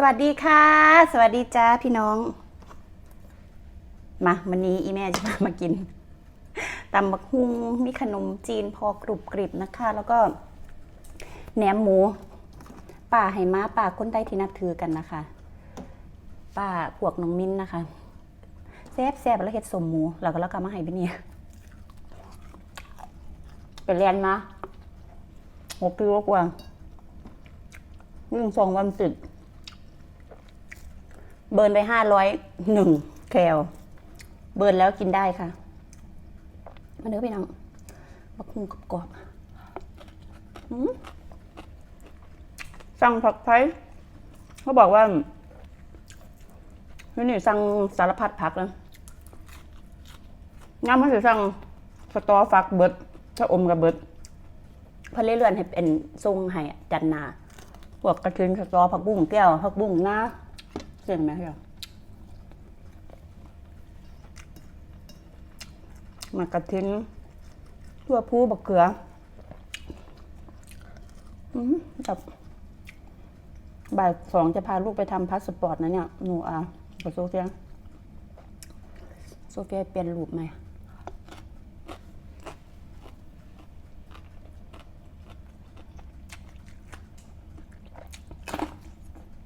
สวัสดีค่ะ สวัสดีจ้าพี่น้อง มาวันนี้อีแม่จะพามากินตำบักฮุงมีขนมจีนพอกรุบกริบนะคะ แล้วก็แหนมหมูป่าไหม้าป่าคนใต้ที่นับถือกันนะคะป่าพวกน้องมิ้นนะคะแซ่บแซ่บแล้วเฮ็ดสมหมูแล้วก็แล้วก็มาให้พี่เนี่ยไปเรียนมาหกปีกว่าวิ่งสองวันติด เบิร์นไปห้าร้อยหนึ่งแคลเบิร์นแล้วกินได้ค่ะมาเนื้อพี่น้องบักฮุงกรอบๆอืมสั่งผักไทยเขาบอกว่าพี่นี่สั่งสารพัดผักแล้วงามมันจะสั่งสตอฟักเบิดถ้าอมกับเบิดเพอเลื่อนให้เป็นทรงให้จันนาพวกกระเทียมสตอผักบุ้งแก้วผักบุ้งหน้า เสียงไหมเหรอมากระทิ้นทั่วผู้บักเขืออืมจับบ่ายสองจะพาลูกไปทำพาสปอร์ตนะเนี่ย หนูอะกับโซเฟียโซเฟียเปลี่ยนรูปไหม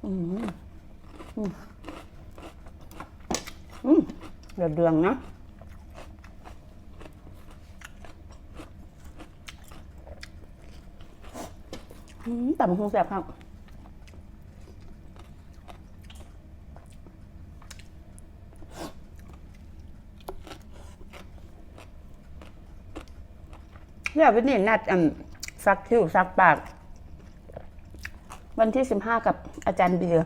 เดือด เดืองนะแต่มันคงแสบครับเรียกวินินัดซักคิ้วซักปาก วันที่สิบห้ากับอาจารย์เบียร์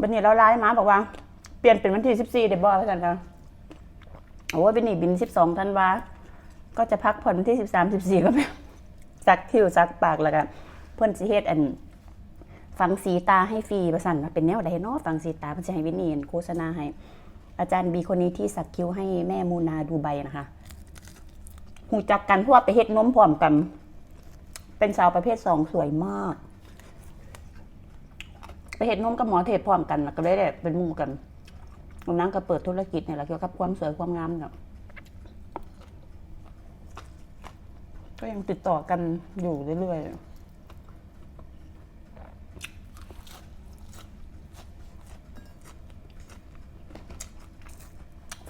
วันนี้เราไลน์มาบอกว่า เปลี่ยนเป็นวันที่สิบสี่เดี๋ยวบอกอาจารย์ค่ะ โอ้ยเป็นนี่บินสิบสองธันวา ก็จะพักผ่อนที่สิบสามสิบสี่ก็ไม่ซักคิวซักปากแล้วกันเพื่อนสิเฮ็ดอันฟังสีตาให้ฟรีประสันว่าเป็นแนวใดเนาะฟังสีตาเพื่อนจะให้วินนี่โฆษณาให้ อาจารย์บีคนนี้ที่สักคิ้วให้แม่มูนาดูใบนะคะหูจักกันเพราะว่าไปเฮ็ดน้มพร้อมกัน เป็นสาวประเภทสองสวยมาก ไปเห็ดนนมกับหมอเทพพร้อมกันก็เลยได้เป็นมู่กัน ตรงนั้นก็เปิดธุรกิจเนี่ยแหละเกี่ยวกับความสวยความงามเนี่ยก็ยังติดต่อกันอยู่เรื่อยๆ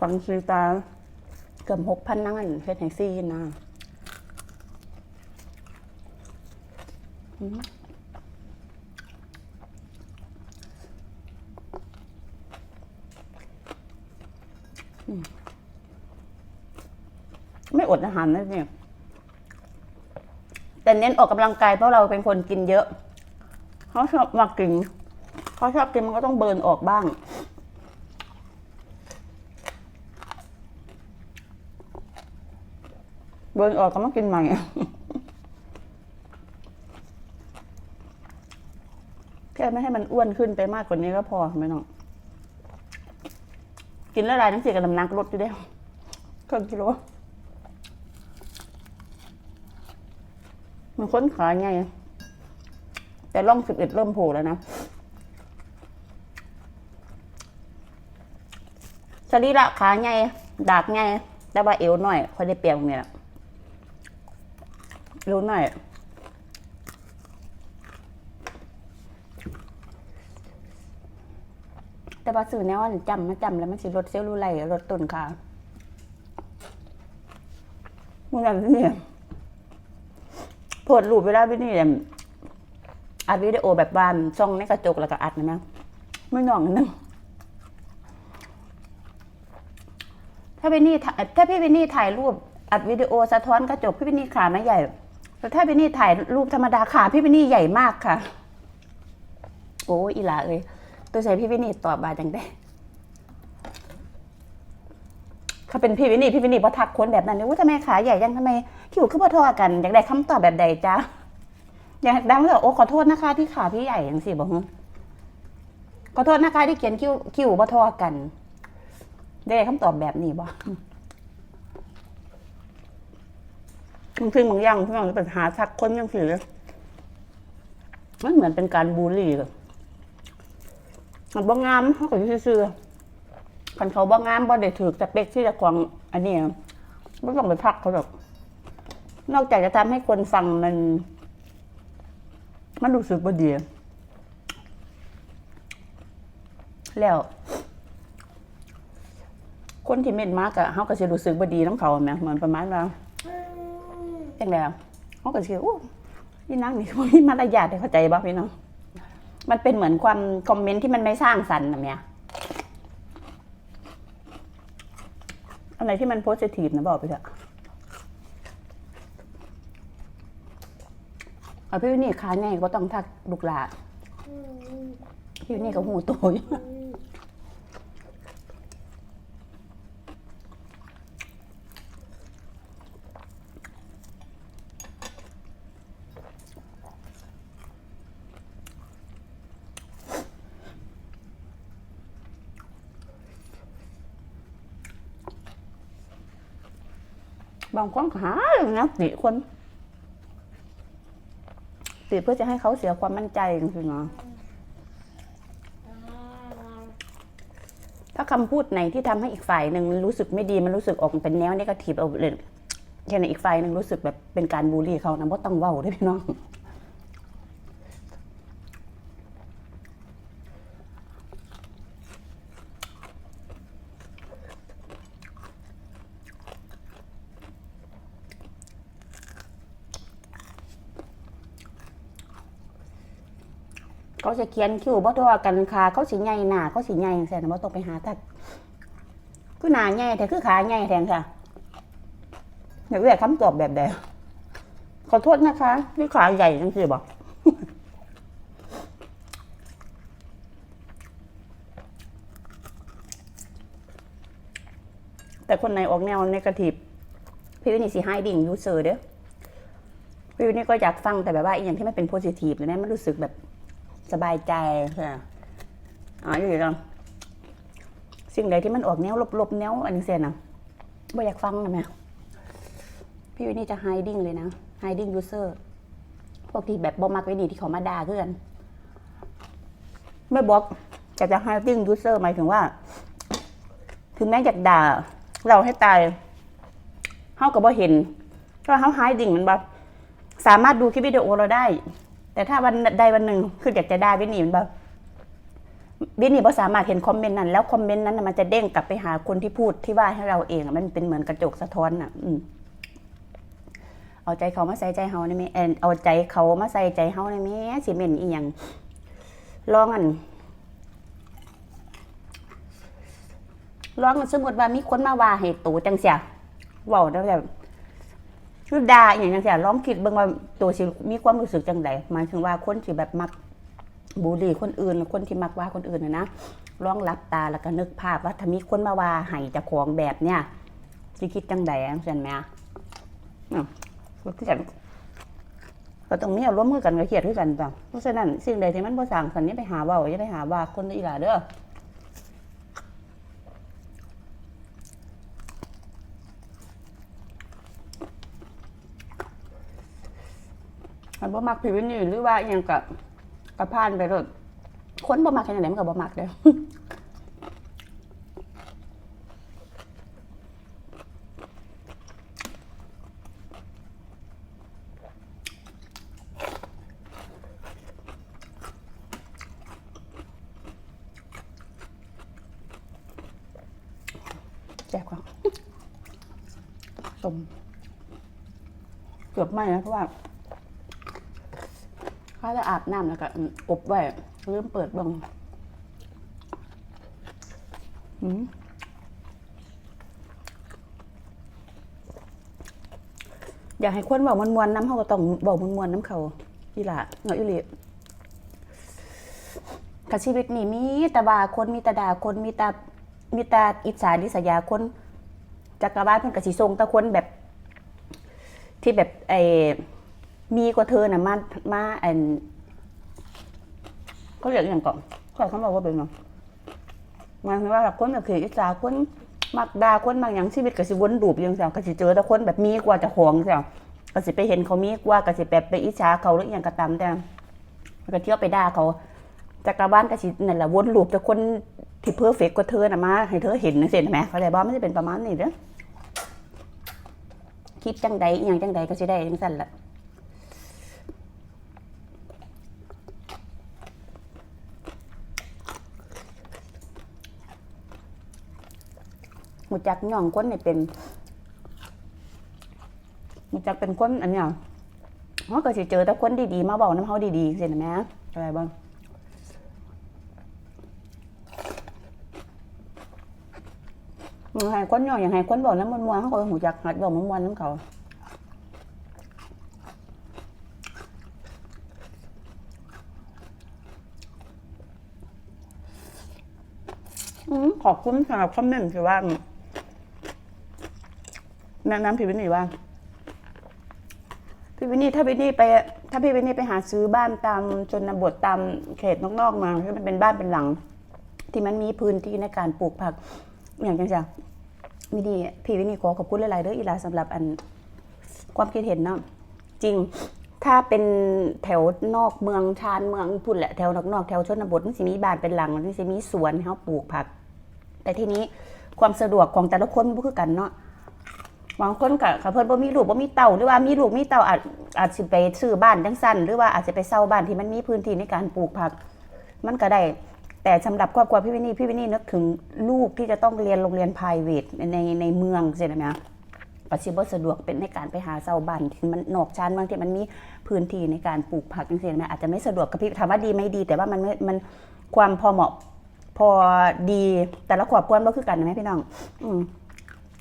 ฟังซีตาเกือบหกพันนั่งอันเฮ็ดแท็กซี่นะ อืมไม่อดอาหารนะเนี่ยแต่เน้นออกกำลังกายเพราะเราเป็นคนกินเยอะเขาชอบมากินเขาชอบกินมันก็ต้องเบิร์นออกบ้าง เบิร์นออกก็มากินใหม่แค่ไม่ให้มันอ้วนขึ้นไปมากกว่านี้ก็พอไม่ต้องกินล้วลายน้ำเสียกับน้ำนักลดอยู่ได้ครึ่งกิโล มันค้นขาไง แต่ร่องสิบเอ็ดเริ่มโผล่แล้วนะสรีระขาไงดากไงแต่ว่าเอวหน่อยค่อยได้เปรียบเนี่ยเอวหน่อยแต่ว่าสื่อแนวว่าจำมาจำแล้วมันสิลดเซลลูไลท์ลดต้นขามึงอย่างนี้เนี่ย โพดรูปเวลาวินี่เนี่ยอัดวิดีโอแบบบานช่องในกระจกแล้วก็อัดนะมั้ยไม่น่องนึงถ้าพี่นี่ถ้าพี่วินี่ถ่ายรูปอัดวิดีโอสะท้อนกระจกพี่วินี่ขาไม่ใหญ่แต่ถ้าพี่นี่ถ่ายรูปธรรมดาขาพี่วินี่ใหญ่มากค่ะ โอ้อีหลาเอ้ยตัวใส่พี่วินนี่ตอบบาจังได้ เขาเป็นพี่วินนี่พี่วินนี่พอทักคนแบบนั้นเนี่ยว่าทำไมขาใหญ่ยังทำไมคิวขึ้นมาทอกันอยากได้คำตอบแบบใดจ๊ะอยากดังเลยโอ้ขอโทษนะคะ ที่ขาพี่ใหญ่อย่างสิบอกขอโทษนะคะที่เขียนคิวคิวมาทอกัน ได้คำตอบแบบนี้บ่บางทีบางอย่างที่มันเป็นหาทักคนยังสิเลยมันเหมือนเป็นการบูลลี่เลยมันบ่งามเขาก็ซื่อๆ คันเขาบ่งามบ่ได้ถือสเปคที่จะควงอันนี้ไม่ต้องไปพักเขาหรอก นอกจากจะทำให้คนฟังมัน มันรู้สึกบ่ดีแล้ว คนที่เม่นมากอะเขาก็จะรู้สึกบ่ดีน้ำเขาแหมเหมือนประมาณว่าจังไดอะเขาก็สิโอ้ยี่นังนี่บ่มีมารยาทได้เข้าใจบ่พี่น้องมันเป็นเหมือนความคอมเมนต์ที่มันไม่สร้างสรรค์นะเมีย อะไรที่มันโพสิทีฟนะบอกไปเถอะเอาพี่วินี่ค้าแน่ก็ต้องทักลูกหลานพี่วินี่ก็หูโตอยู่ บางคนหานะติคนติเพื่อจะให้เขาเสียความมั่นใจจริงๆเนาะถ้าคำพูดไหนที่ทำให้อีกฝ่ายหนึ่งรู้สึกไม่ดีมันรู้สึกออกเป็นแนวนี้ก็ทีบเอาเลยแค่ในอีกฝ่ายหนึ่งรู้สึกแบบเป็นการบูลลี่เขานะว่าต้องเว้าได้อพี่น้อง เขาจะเขียนคิ้วบ่ทอกันขาเขาสิใหญ่หน้าเขาสิใหญ่แสนบ่ต้องไปหาทักคือหน้าใหญ่แต่คือขาใหญ่แทนค่ะอยากเรียกคำตอบแบบใดขอโทษนะคะนี่ขาใหญ่จังสิบอกแต่คนไหนออกแนวในกระถิบพี่วินี่สิให้ดิ่งยูเซอร์เด้อพี่วินี่ก็อยากฟังแต่แบบว่าอีกอย่างที่ไมันเป็นโพซิทีฟเลยนะมันรู้สึกแบบ สบายใจค่ะอ๋ออยู่จังสิ่งใดที่มันออกแนวลบๆแนวอันนี้เสียนะไม่อยากฟังนะแม่พี่วินี่จะ hiding เลยนะ hiding user พวกที่แบบบอมักไว้ดีที่เขามาด่าเพื่อนไม่บอกแต่จะ hiding user หมายถึงว่าถึงแม้อยากด่า เราให้ตายเขากับว่าเห็นก็เขา hiding มันแบบสามารถดูคลิปวิดีโอเราได้ แต่ถ้าวันใดวันหนึ่งคืออยากจะได้วินนี่มันแบบวินนี่พอสามารถเห็นคอมเมนต์นั้น แล้วคอมเมนต์นั้นมันจะเด้งกลับไปหาคนที่พูดที่ว่าให้เราเองมันเป็นเหมือนกระจกสะท้อนอะ อืมเอาใจเขามาใส่ใจเฮาในแม่เอเอาใจเขามาใส่ใจเฮาในแม่สิเมนอีหยังลองอันลองอันสมมติว่ามีคนมาว่าให้ตูจังเสียว้าแล้วแบบ คือด่าอย่างจังซี่ลองคิดเบิ่งว่าตัวสิมีความรู้สึกจังไดหมายถึงว่าคนที่แบบมักบูลลี่คนอื่น คนที่มักว่าคนอื่นนะนะลองหลับตาแล้วก็นึกภาพว่าถ้ามีคนมาว่าให้จ้าของแบบเนี้ยสิคิดจังไดจังซั่นแหมอะก็คือกันก็ต้องมีอารมณ์คือกันก็เครียดคือกันจ้ะเพราะฉะนั้นสิ่งใดที่มันบ่สร้างสรรค์อย่าไปหาว้าอย่าไปหาว่าคนอีหล่าเด้อ มันบ่มักผิวนี่หรือว่าอหยังกับกระพานไปรถคนบ่มักแค่ไหนมันก็บ่มักเด้อแซ่บกว่าสมเกือบไหมนะเพราะว่า ขาจะอาบน้ำแล้วก็อบไว้เริ่มเปิดบังอืมอยากให้คนบอกมวนๆน้ำเขาก็ต้องบอกมวนๆน้ำเขาอีหละเงาะอีหลีกับชีวิตนี่มีต่บาคนมีต่ด่าคนมีต่มีต่อิจฉาดิษยาคนจักรวาลเพิ่นกสิทรงต่คนแบบที่แบบไอ มีกว่าเธอน่ะมามาอันเขาเรียกอย่างก่อนเขาเขาบอกว่าเป็นไงหมายถึงว่าคนแบบคืออิจฉาคนมักดาคนบางอย่างชีวิตก็สิวนลูปอยังเสียก็สิเจอแต่คนแบบมีกว่าจะของเสียก็สิไปเห็นเขามีกว่าก็สิแบบไปอิจฉาเขาหรืออย่างก็ตามแต่ก็เที่ยวไปด่าเขาจักรบ้านก็สินั่นแหละวนลูปแต่คนที่เพอร์เฟกกว่าเธอน่ะมาให้เธอเห็นจังซี่นะแหมเข้าใจบ่มันจะเป็นประมาณนี้เด้อคิดจังใดอหยังจังใดก็สิได้จังซั่นล่ะ หูจักย่องคนนี่เป็นหูจักเป็นคนอันเนี้ยเขาก็สิเจอแต่คนดีๆ มาบอกน้ำเขาดีๆสินะแม่อะไรบ้างอย่างไรคนย่องอย่างไรคนบอกน้ำมันมวนเขาก็หูจักหัดบอกมันมวนน้ำเขาอืมขอบคุณสำหรับคอมเมนต์ที่ว่า แนะนำพี่วินนี่ว่า พี่วินนี่ถ้าพี่วินนี่ไป ถ้าพี่วินนี่ไปหาซื้อบ้านตามชนบทตามเขตนอกๆมาที่มันเป็นบ้านเป็นหลัง ที่มันมีพื้นที่ในการปลูกผัก อย่างจังจ้ะวินนี่พี่วินนี่ขอขอบคุณหลายๆเด้ออีลาสำหรับอันความคิดเห็นเนาะจริงถ้าเป็นแถวนอกเมืองชานเมืองพุ่นแหละแถวนอกๆแถวชนบทมันสิมีบ้านเป็นหลังมันสิมีสวนเขาปลูกผัก แต่ทีนี้ความสะดวกของแต่ละคนบ่คือกันเนาะ บางคนก็เขาเพิ่นบ่มีลูกบ่มีเต่าหรือว่ามีลูกมีเต่าอาจอาจสิไปซื้อบ้านจังซั่นหรือว่าอาจจะไปเช่าบ้านที่มันมีพื้นที่ในการปลูกผัก มันก็ได้แต่สำหรับครอบครัวพี่วินนี่พี่วินนี่นึกถึงลูกที่จะต้องเรียนโรงเรียน p r i v a t ในในเมืองใช่ไหมคะก็สิบ่สะดวกเป็นในการไปหาเช่าบ้านที่มันนอกชานเมืองที่มันมีพื้นที่ในการปลูกผักจังซี่นะอาจจะไม่สะดวกกับพี่ถามว่าดีไม่ดี แต่ว่ามันมันความพอเหมาะพอดีแต่ละครอบครัวบ่คือกันนะแม่พี่น้อง อืม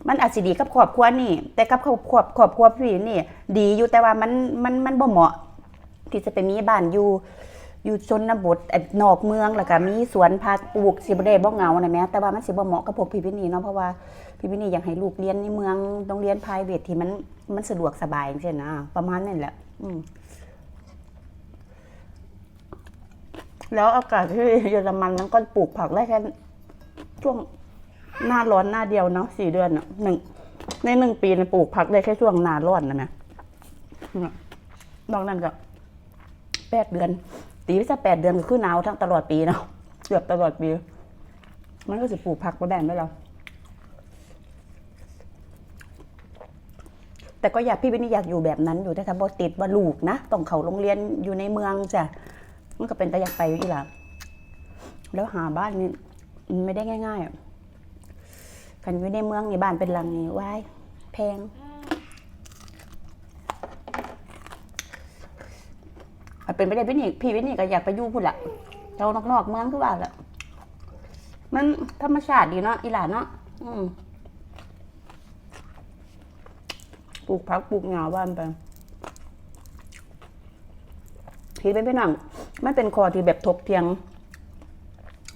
มันอาจสิดีกับครอบครัวนี่ แต่กับครอบครัวครอบครัวพี่นี่ ดีอยู่แต่ว่ามันมันมันบ่เหมาะ ที่จะไปมีบ้านอยู่อยู่ชนบทนอกเมืองแล้วก็มีสวนผักปลูกสิบ่ได้บ่เหงานะแม่แต่ว่ามันสิบ่เหมาะกับพวกพี่วินี่เนาะเพราะว่าพี่วินี่อยากให้ลูกเรียนในเมืองโรงเรียน private ที่มันมันสะดวกสบายจังซี่นะประมาณนั้นแหละ อืมแล้วอากาศที่เยอรมันมันก็ปลูกผักได้แค่ช่วง หน้าร้อนหน้าเดียวเนาะสี่เดือนอะหนึ่งในหนึ่งปีเนี่ยปลูกผักได้แค่ช่วงหน้าร้อนนะแม่เนี่ยนอกนั้นก็แปดเดือน ตีไปสักแปดเดือนก็คือหนาวทั้งตลอดปีเนาะเกือบตลอดปี มันก็จะปลูกผักมาแบ่งได้เราแต่ก็อยากพี่วินี่อยากอยู่แบบนั้นอยู่แต่ถ้าบอติดว่าลูกนะต้องเขาโรงเรียนอยู่ในเมืองจ้ะมันก็เป็นแต่อยากไปอยู่อีหล่ะแล้วหาบ้านนี่ไม่ได้ง่ายๆอะ กันอยู่ในเมืองในบ้านเป็นหลังนี่ว้ายแพง เป็นไปได้พี่นี่พี่วินี่ก็อยากไปอยู่พุ่นละเรานอกๆเมืองคือว่าละมันธรรมชาติดีเนาะอีหลานเนาะปลูกพักปลูกหญ้าบ้านไปพี่เป็นพี่น้องมันเป็นคอที่แบบถกเถียง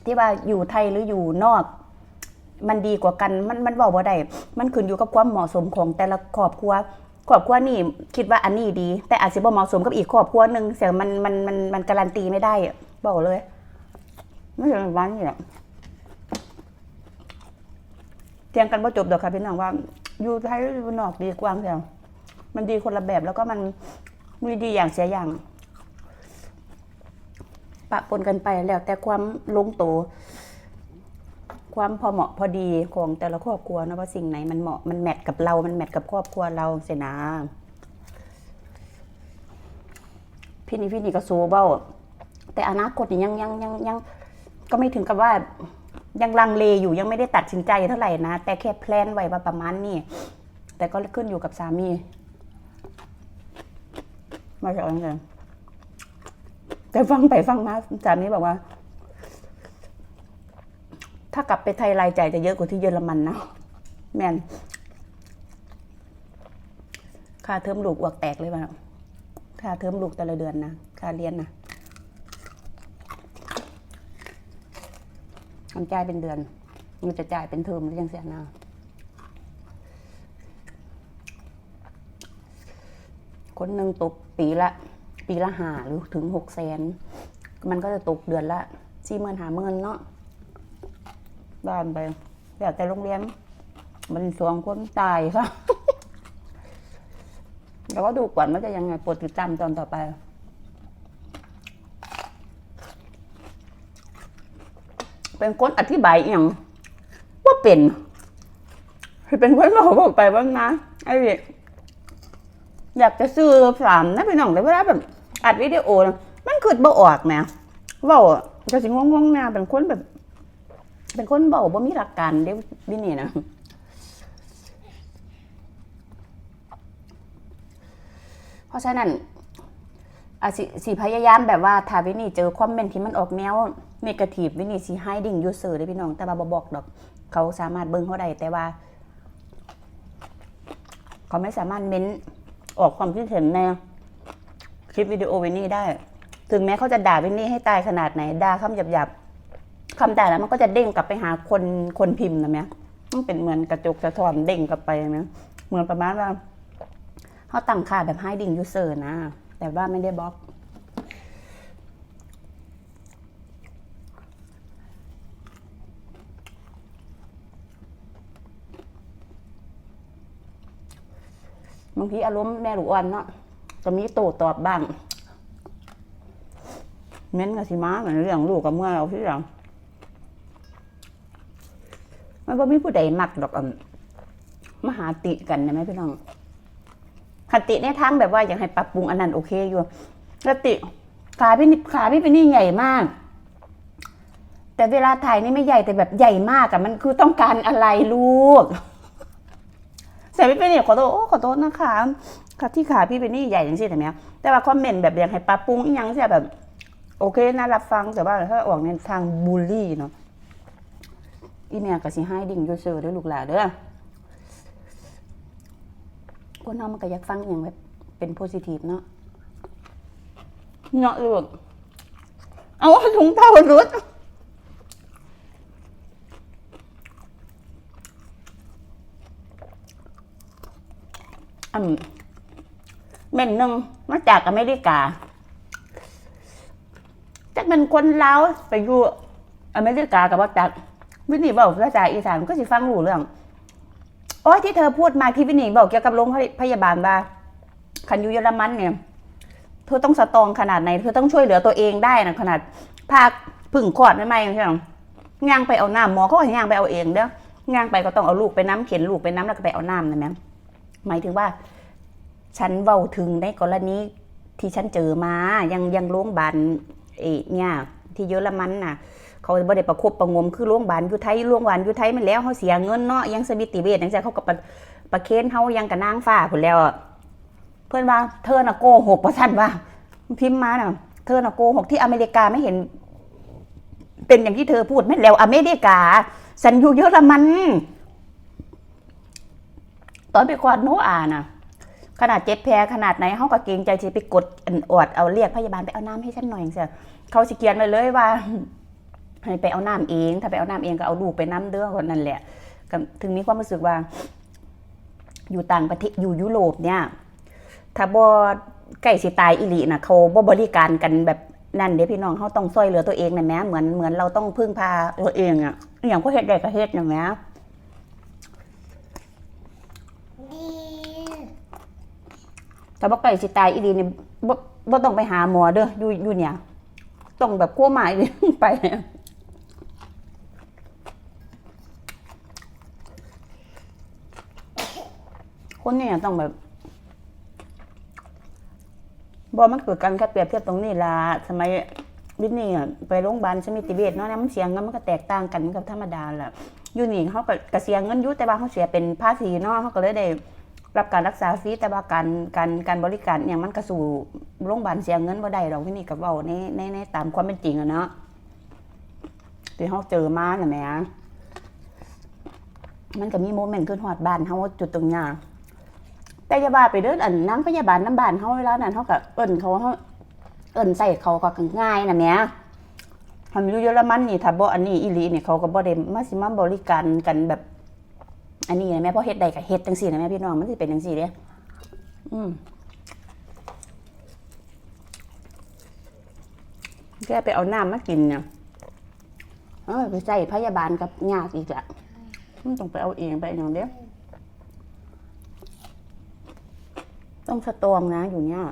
ที่ว่าอยู่ไทยหรืออยู่นอก มันดีกว่ากันมันมันบอกว่าได้มันขึ้นอยู่กับความเหมาะสมของแต่ละครอบครัวครอบครัวนี่คิดว่าอันนี้ดี แต่อาจจะบ่เหมาะสมกับอีกครอบครัวหนึ่งเสียมันมันมันมันการันตีไม่ได้อะบอกเลยไม่ใช่หวันนี้แหละเทียงกันว่าจบดอกค่ะพี่น้องว่า อยู่ไทยอยู่นอกดีกว่าเสียวมันดีคนละแบบแล้วก็มันมีดีอย่างเสียอย่าง ปะปนกันไปแล้วแต่ความลงตัว ความพอเหมาะพอดีของแต่ละครอบครัวนะว่าสิ่งไหนมันเหมาะมันแมทกับเรา มันแมทกับครอบครัวเราเสนะพี่นี่พี่นี่ก็โซเบ้า แต่อนาคตนี่ยังยังยังยังก็ไม่ถึงกับว่ายังลังเลอยู่ยังไม่ได้ตัดสินใจเท่าไหร่นะ แต่แค่แพลนไว้ว่าประมาณนี้แต่ก็ขึ้นอยู่กับสามี มาจากอะไรกันแต่ฟังไปฟังมาสามีบอกว่า ถ้ากลับไปไทยรายจ่ายจะเยอะกว่าที่เยอรมันนะแมนค่าเทอมลูกอวกแตกเลยว่ะค่าเทอมลูกแต่ละเดือนนะค่าเรียนนะมันจ่ายเป็นเดือน มันจะจ่ายเป็นเทอมหรือยังเสียนะคนหนึ่งตกปีละ ปีละหาหรือถึงหกแสน มันก็จะตกเดือนละสี่หมื่นหาหมื่นเนาะ บ้านไปแล้วแต่โรงเรียน มันสองคนตายค่ะแล้วก็ดูก่อนว่าจะยังไงโปรดติดตามตอนต่อไปเป็นคนอธิบายอย่างว่าเป็นเป็นคนบอกบอกไปบ้างนะไอ้เด็อยากจะซื้อสามนะพี่น้องแต่เวลาแบบอัดวิดีโอน่ะมันคือบ่ออกนะว่าจะสิงงงๆนะเป็นคนแบบ เป็นคนเบาบ่มีหลักการเด้บินี่นะเพราะฉะนั้นอาสิสิพยายามแบบว่าถ้าวินี่เจอคอมเมนต์ที่มันออกแนวเนกาทีฟวินี่สิให้ดิ่งยูเซอร์ได้พี่น้องแต่ว่าบ่บอกดอก เขาสามารถเบิ่งเขาได้แต่ว่า เขาไม่สามารถเม้นออกความคิดเห็นในคลิปวิดีโอวินี่ได้ ถึงแม้เขาจะด่าวินี่ให้ตายขนาดไหนด่าคำหยาบ คำด่าแล้วมันก็จะเด้งกลับไปหาคนคนพิมพ์นะแม่มันเป็นเหมือนกระจกสะท้อนเด้งกลับไปนะเหมือนประมาณว่าเขาตั้งค่าแบบให้ดิ่งยูเซอร์นะ แต่ว่าไม่ได้บล็อก บางทีอารมณ์แม่ลูกอ่อนเนาะก็มีโตตอบบ้าง เม้นกับสิมาเหมือนเรื่องลูกกับเมื่อเราที่เรา มันก็มีผู้ใดมักดอกอะมหาติกันนะไหมพี่น้องคติในทางแบบว่าอยากให้ปรับปรุงอันนั้นโอเคอยู่คติขาพี่นี่ขาพี่เป็นนี่ใหญ่มาก แต่เวลาถ่ายนี่ไม่ใหญ่แต่แบบใหญ่มากอะมันคือต้องการอะไรลูกแต่พี่เป็นนี่ขอโทษขอโทษนะคะค่ะที่ขาพี่เป็นนี่ใหญ่อย่างที่แต่เนี้ยแต่ว่าคอมเมนต์แบบอยากให้ปรับปรุงอีกอยังเสียแบบ โอเคน่ารับฟังแต่ว่าถ้าออกในทางบูลลี่เนาะ อีเมียก็สิให้ดิ่งยูเซอร์เด้อลูกหลานเด้อคนเฮามันก็อยากฟังอหย่างแบบเป็นโพซิทีฟเนาะเนาะลูกเอาถุงเท้ารุดอืมเม่นหนึ่งมาจากอเมริกาจักเป็นคนลาวไปอยู่อเมริกากับว่าจาก วินี่บอกภาษาอีสานก็สิฟังรู้เรื่องโอ้ยที่เธอพูดมาที่วินี่บอกเกี่ยวกับโรงพยาบาลว่าคันยูเยอรมันเนี่ย เธอต้องสตรองขนาดไหนเธอต้องช่วยเหลือตัวเองได้นะขนาดพาผึ่งคลอดไม่ไม่ใช่หรย่างไปเอาน้ำหมอเขาให้ย่างไปเอาเองเด้อย่างไปก็ต้องเอาลูกไปน้ำเข็นลูกไปน้ำแล้วก็ไปเอาน้ำนะแม่หมายถึงว่า ฉันเว้าถึงในกรณีที่ฉันเจอมายังยังโรงพยาบาลเอเนี่ยที่เยอรมันน่ะ เขาบ่ได้ประคบประงมคือโรงพยาบาลอยู่ไทยโรงพยาบาลอยู่ไทยมันแล้วเขาเสียเงินเนาะยังสมิติเวชจังซี่เขาก็ประประเคนเฮายังกับนางฟ้าพุ่นแล้ว เพื่อนว่าเธอน่ะโกหกว่าซั่นว่า พิมพ์มาน่ะ เธอน่ะโกหกที่อเมริกาไม่เห็น เป็นอย่างที่เธอพูดแม่นแล้วอเมริกาฉันอยู่เยอรมันตอนไปคลอดโนอาน่ะ ขนาดเจ็บแผลขนาดไหนเขาก็เกรงใจจะไปกดอันอดเอาเรียกพยาบาลไปเอาน้ำให้ฉันหน่อยเสียเขาสิเกียนเลยเลยว่า ให้ไปเอาน้ำเอง ถ้าไปเอาน้ำเองก็เอาลูกไปน้ำเด้อคนนั่นแหละถึงมีความรู้สึกว่า อยู่ต่างประเทศอยู่ยุโรปเนี่ย ถ้าบ่ใกล้สิตายอิลีน่ะเขาบ่บริการกันแบบนั่นเด้พี่น้องเขาต้องช่วยเหลือตัวเองนะแหม่เหมือนเหมือนเราต้องพึ่งพาตัวเองอะอย่างก็เฮ็ดได้ก็เฮ็ดนะแหม่ดีถ้าบ่ไก่สิตายอีดีนี่บ่บ่ต้องไปหาหมอเด้ออยู่อยู่เนี่ย ต้องแบบกลัวหมายไป คนเนี่ยต้องแบบบ่มันเกิดการแค่เปรียบเทียบตรงนี้ล่ะสมัยวิทนี่ไปโรงพยาบาลสมิติเวชเนาะนี่ยมันเสียเงินมันก็แตกต่างกันกับธรรมดาแหละอยู่นี่เขาก็กเสียเงินยู่แต่ว่าเขาเสียเป็นภาษีเนาะเขาก็เลยได้รับการรักษาฟรีแต่ว่าการการการบริการเนี่ยมันก็สู่โรงพยาบาลเสียเงินบ่ได้ดอกที่นี่กับเว้าในในในตามความเป็นจริงอะเนาะที่เฮาเจอมาน่ะแหมมันก็มีโมเมนต์ขึ้นฮอดบ้านเฮาจุดตรงนี้ แต่ยาว่าไปเด้ออันนางพยาบาลน้ำบานเฮาเวลานั้นเฮาก็เอิ้นเขาเฮาเอิ้นใส่เขาก็ง่ายน่ะแหมทำอยู่เยอรมันนี่ถ้าบ่อันนี้อีหลีนี่เขาก็บ่ได้มาสิมาบริการกันแบบ อันนี้นะแม่พ่อเฮ็ดได้กับเฮ็ดจังสี่นะแม่พี่น้องมันสิเป็นจังสี่เด้อืมแกไปเอาน้ำมากินเนี่ยเออไปใส่พยาบาลกับญาติอีกละมันต้องไปเอาเองไปอย่างเดียว ต้องสตองนะอยู่เนี่ย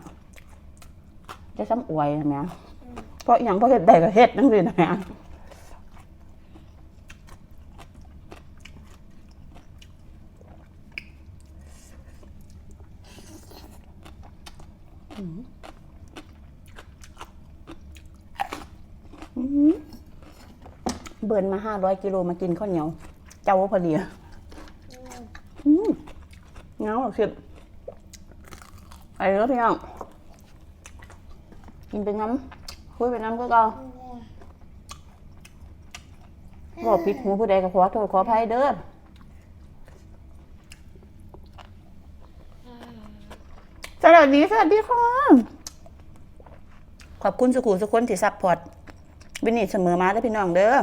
จะซ้ำอวยใช่ไหมเพราะอย่างเพราะเห็ดแดกกับเห็ดนั่งสินะแม่เบิร์นมาห้าร้อยกิโลมากินข้าวเหนียว เจ้าพอดีอืมเงาเสียด ไอ้เนื้อพี่น้องกินเป็นน้ำคุยเป็นน้ำก็ก็บอกผิดหูผู้ใดก็ขอโทษขออภัยเด้อสวัสดีสวัสดีค่ะขอบคุณสุขุสุคนที่ซัพพอร์ตวินนี่เสมอมาเด้อพี่น้องเด้อ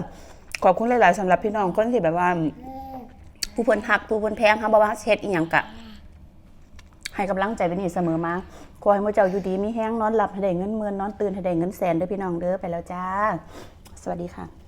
ขอบคุณหลาย ๆสำหรับพี่น้องคนที่แบบว่า ผู้เพิ่นหักผู้เพิ่นแพงเขาบอกว่าเฮ็ดอีหยังกะ ให้กำลังใจเป็นนี่เสมอมาขอให้หมู่เจ้าอยู่ดีมีแห้งนอนหลับให้ได้เงินเมือนนอนตื่นให้ได้เงินแสนเด้อพี่น้องเด้อไปแล้วจ้า สวัสดีค่ะ